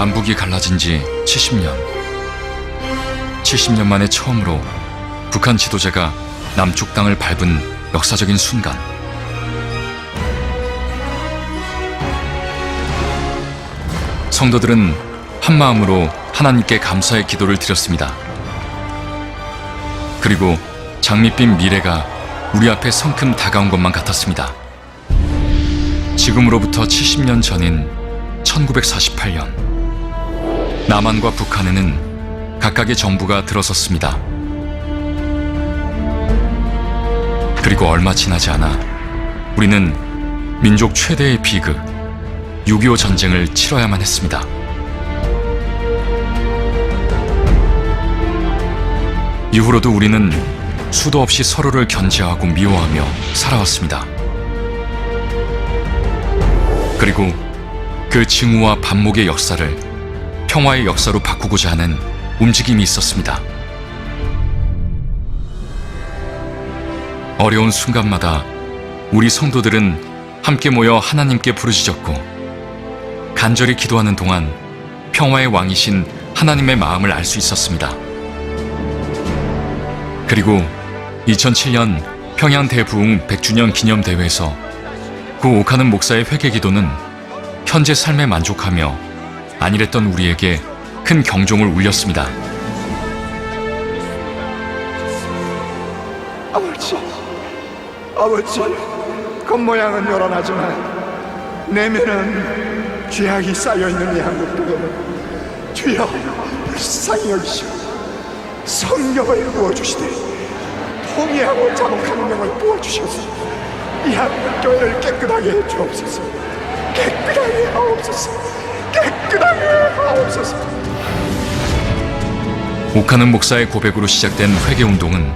남북이 갈라진 지 70년. 70년 만에 처음으로 북한 지도자가 남쪽 땅을 밟은 역사적인 순간. 성도들은 한 마음으로 하나님께 감사의 기도를 드렸습니다. 그리고 장밋빛 미래가 우리 앞에 성큼 다가온 것만 같았습니다. 지금으로부터 70년 전인 1948년, 남한과 북한에는 각각의 정부가 들어섰습니다. 그리고 얼마 지나지 않아 우리는 민족 최대의 비극, 6.25 전쟁을 치러야만 했습니다. 이후로도 우리는 수도 없이 서로를 견제하고 미워하며 살아왔습니다. 그리고 그 징후와 반목의 역사를 평화의 역사로 바꾸고자 하는 움직임이 있었습니다. 어려운 순간마다 우리 성도들은 함께 모여 하나님께 부르짖었고 간절히 기도하는 동안 평화의 왕이신 하나님의 마음을 알 수 있었습니다. 그리고 2007년 평양 대부흥 100주년 기념 대회에서 구 오카는 목사의 회개 기도는 현재 삶에 만족하며 안일했던 우리에게 큰 경종을 울렸습니다. 아버지, 아버지, 겉모양은 요란하지만 내면은 죄악이 쌓여있는 이 한국교회는 주여 불쌍히 여기시고 성령을 부어주시되 통일하고 자복하는 영을 부어주셔서 이 한국교회를 깨끗하게 해주옵소서. 깨끗하게 하옵소서 깨끗하게 하옵소서 오카는 목사의 고백으로 시작된 회개 운동은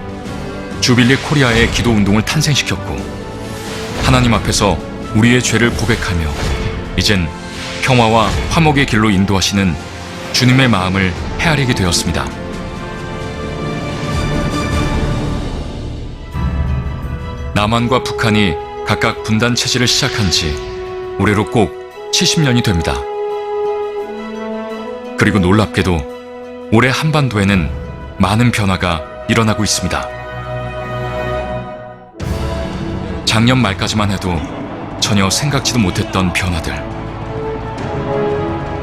주빌리 코리아의 기도 운동을 탄생시켰고 하나님 앞에서 우리의 죄를 고백하며 이젠 평화와 화목의 길로 인도하시는 주님의 마음을 헤아리게 되었습니다. 남한과 북한이 각각 분단 체제를 시작한 지 올해로 꼭 70년이 됩니다. 그리고 놀랍게도 올해 한반도에는 많은 변화가 일어나고 있습니다. 작년 말까지만 해도 전혀 생각지도 못했던 변화들.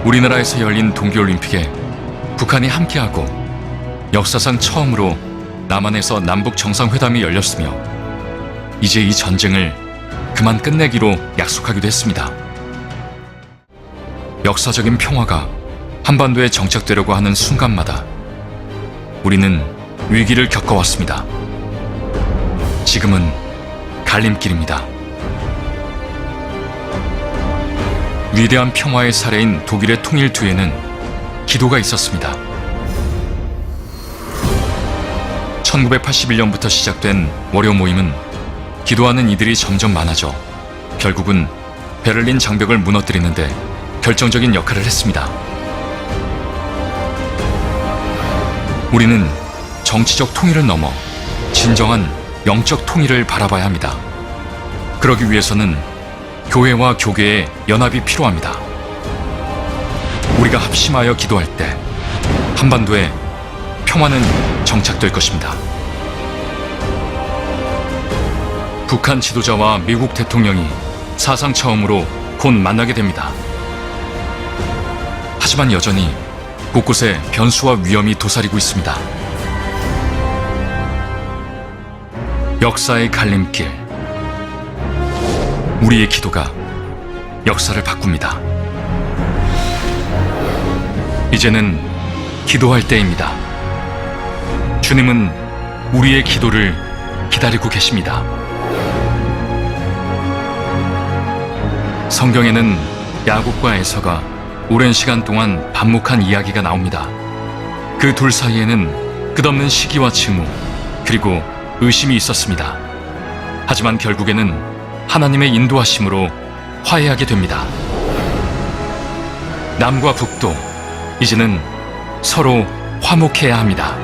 우리나라에서 열린 동계올림픽에 북한이 함께하고 역사상 처음으로 남한에서 남북 정상회담이 열렸으며 이제 이 전쟁을 그만 끝내기로 약속하기도 했습니다. 역사적인 평화가 한반도에 정착되려고 하는 순간마다 우리는 위기를 겪어왔습니다. 지금은 갈림길입니다. 위대한 평화의 사례인 독일의 통일 뒤에는 기도가 있었습니다. 1981년부터 시작된 월요 모임은 기도하는 이들이 점점 많아져 결국은 베를린 장벽을 무너뜨리는데 결정적인 역할을 했습니다. 우리는 정치적 통일을 넘어 진정한 영적 통일을 바라봐야 합니다. 그러기 위해서는 교회와 교계의 연합이 필요합니다. 우리가 합심하여 기도할 때 한반도에 평화는 정착될 것입니다. 북한 지도자와 미국 대통령이 사상 처음으로 곧 만나게 됩니다. 하지만 여전히 곳곳에 변수와 위험이 도사리고 있습니다. 역사의 갈림길. 우리의 기도가 역사를 바꿉니다. 이제는 기도할 때입니다. 주님은 우리의 기도를 기다리고 계십니다. 성경에는 야곱과 에서가 오랜 시간 동안 반목한 이야기가 나옵니다. 그 둘 사이에는 끝없는 시기와 징후, 그리고 의심이 있었습니다. 하지만 결국에는 하나님의 인도하심으로 화해하게 됩니다. 남과 북도 이제는 서로 화목해야 합니다.